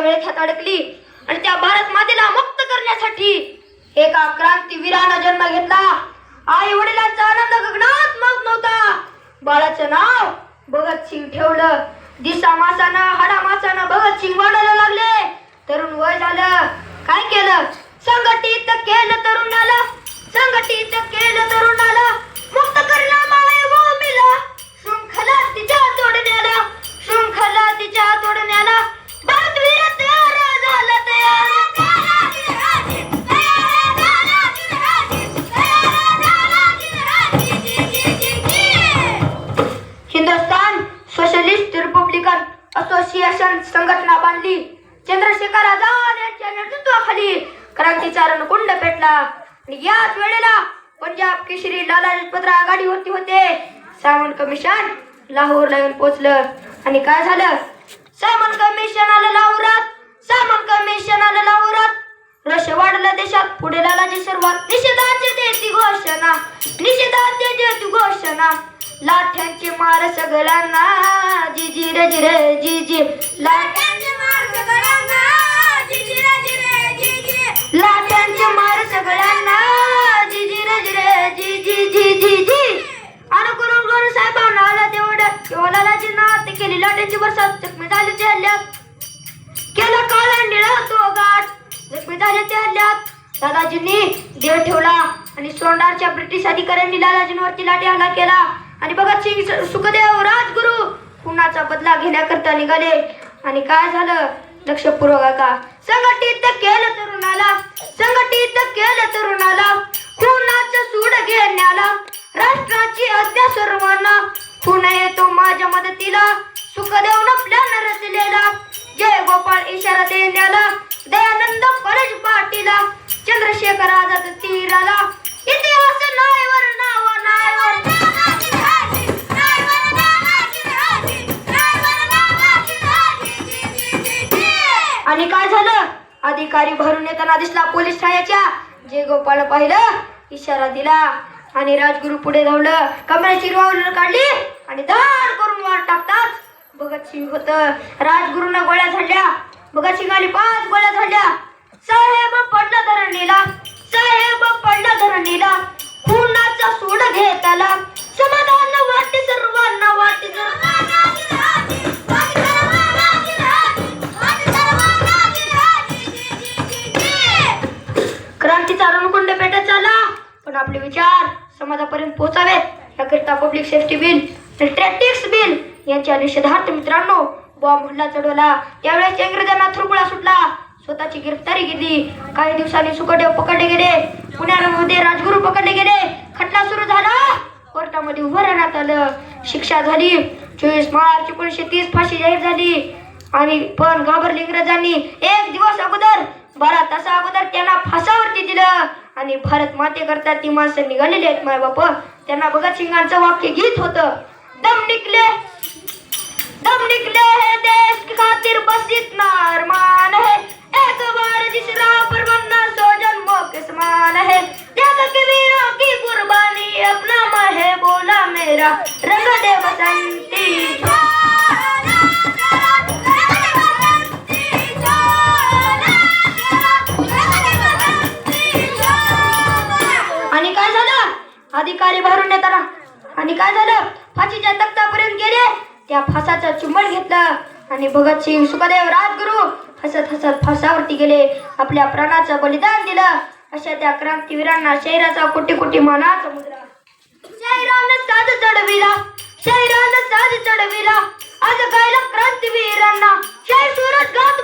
वेळेत अडकली आणि त्या भारत मातेला मुक्त करण्यासाठी एका क्रांतीवीरानं जन्म घेतला. आई वडिलांचा आनंद गगनात मग नव्हता. बाळाचं नाव भगत सिंग ठेवलं. दिसा मासानं हाडा मासानं भगत सिंग वाढायला लागले. तरुण वय झालं. काय केलं? संघटित केलं तरुणाला. संघटित केलं तरुणाला. मुक्त करला असोसिएशन संघटना बांधली. चंद्रशेखर आझाद यांच्या नेतृत्वाखाली क्रांतीचा रणकुंड पेटला. आणि याच वेळेला पंजाब केशरी लाला लजपतराय आघाडीवरती होते. सावंत कमिशन लाहोरला येऊन पोहोचलं. आणि काय झालं? सायमन कमिशन आलं लाहोरात. सायमन कमिशन आलं लाहोरात. रश वाढला देशात. पुढे लालाची सर्वात. निषेधाची देती घोषणा. निषेधाची देती घोषणा. लाठ्यांची मार सगळ्यांना. जिजी रे जिरे जिजी लाठ्यांची मार सगळ्यांना. जी रे लाठ्यांची मार सगळ्यांना. जिजी रे जिरे जिजी जी जी जी जी जी. अनुकरण करून साहेबांना आलं तेवढं. तेव्हा नात केली. लाठ्यांची बरसात. जखमी झाली ते हल्ल्यात. केला काला निळा तो गाठ जखमी झाले ते हल्ल्यात. दादाजींनी देव ठेवला आणि सोंडारच्या ब्रिटिश अधिकाऱ्यांनी लालाजींवरती लाठी हल्ला केला. आणि भगतसिंग सिंग सुखदेव राजगुरु खुनाचा बदला घेण्याकरता निघाले? आणि काय झालं? लक्षपूर्वक का संघटित केलं तरुणाला संघटित केलं तरुणाला खुनाचं सूड घेण्याला राष्ट्राची हत्या सर्वांना. खून येतो माझ्या मदतीला. सुखदेव प्लॅन रचलेला. जय गोपाळ इशारा देण्याला. दयानंद परज पाटीला चंद्रशेखर आझाद तीराला. आणि काय झालं? अधिकारी भरून येताना दिसला पोलीस ठाण्याच्या. जे गोपाळ पाहिलं इशारा दिला आणि राजगुरु पुढे धावलं. कमरेची रिव्हॉल्वर काढली आणि दार करून वार टाकताच भगतसिंग होत. राजगुरूंना गोळ्या झाडल्या. भगतसिंगाने पाच गोळ्या झाडल्या. साहेब पडला धरणीला. साहेब पडला धरणीला. खुनाचा सूड घेताला समाधान वाटते सर्वांना वाटते सर्वांना. पोचावेत. याकरिता public safety bill traffics bill यांच्या निषेधार्थ मित्रांनो बॉम्ब हल्ला चढवला. त्यावेळेस इंग्रजांना थुरकुळा सुटला. स्वतःची गिरफ्तारी केली काही दिवसांनी सुखदेव पकडले गेले. पुण्यामध्ये राजगुरू पकडले गेले. खटला सुरू झाला. कोर्टामध्ये उभं राहण्यात आलं. शिक्षा झाली. चोवीस मार्च एकोणीसशे तीस फाशी जाहीर झाली. आणि पण घाबरले इंग्रजांनी. एक दिवस अगोदर बारा तासा अगोदर त्यांना फासावरती दिलं. आणि भारत माते करता ती माणसं निघालेली आहेत माय बाप. त्यांना भगत सिंगांचं वाक्य गीत होतं. दम निकले. दम निकले हे देश की खातिर बस इतना अरमान है एक बार जिस राह पर बनना सौ जन्मों के समान है त्याग के वीरों की कुर्बानी अपना मैं है बोला मेरा. रंग दे बसंती अधिकारी भरून येताना आणि काय झालं? फाशीच्या तख्तापर्यंत गेले. त्या फासाचा चुंबन घेतलं. आणि भगतसिंग सुखदेव राजगुरु हसत हसत फासावरती गेले. आपल्या प्राणाचं बलिदान दिलं. अशा त्या क्रांतीवीरांना शहराचा कोटी कोटी मानाचा मुद्रा. शहरानं साज चढविला. शहरानं साज चढविला. आज गायला क्रांतीवीरांना. शहर सुरत गात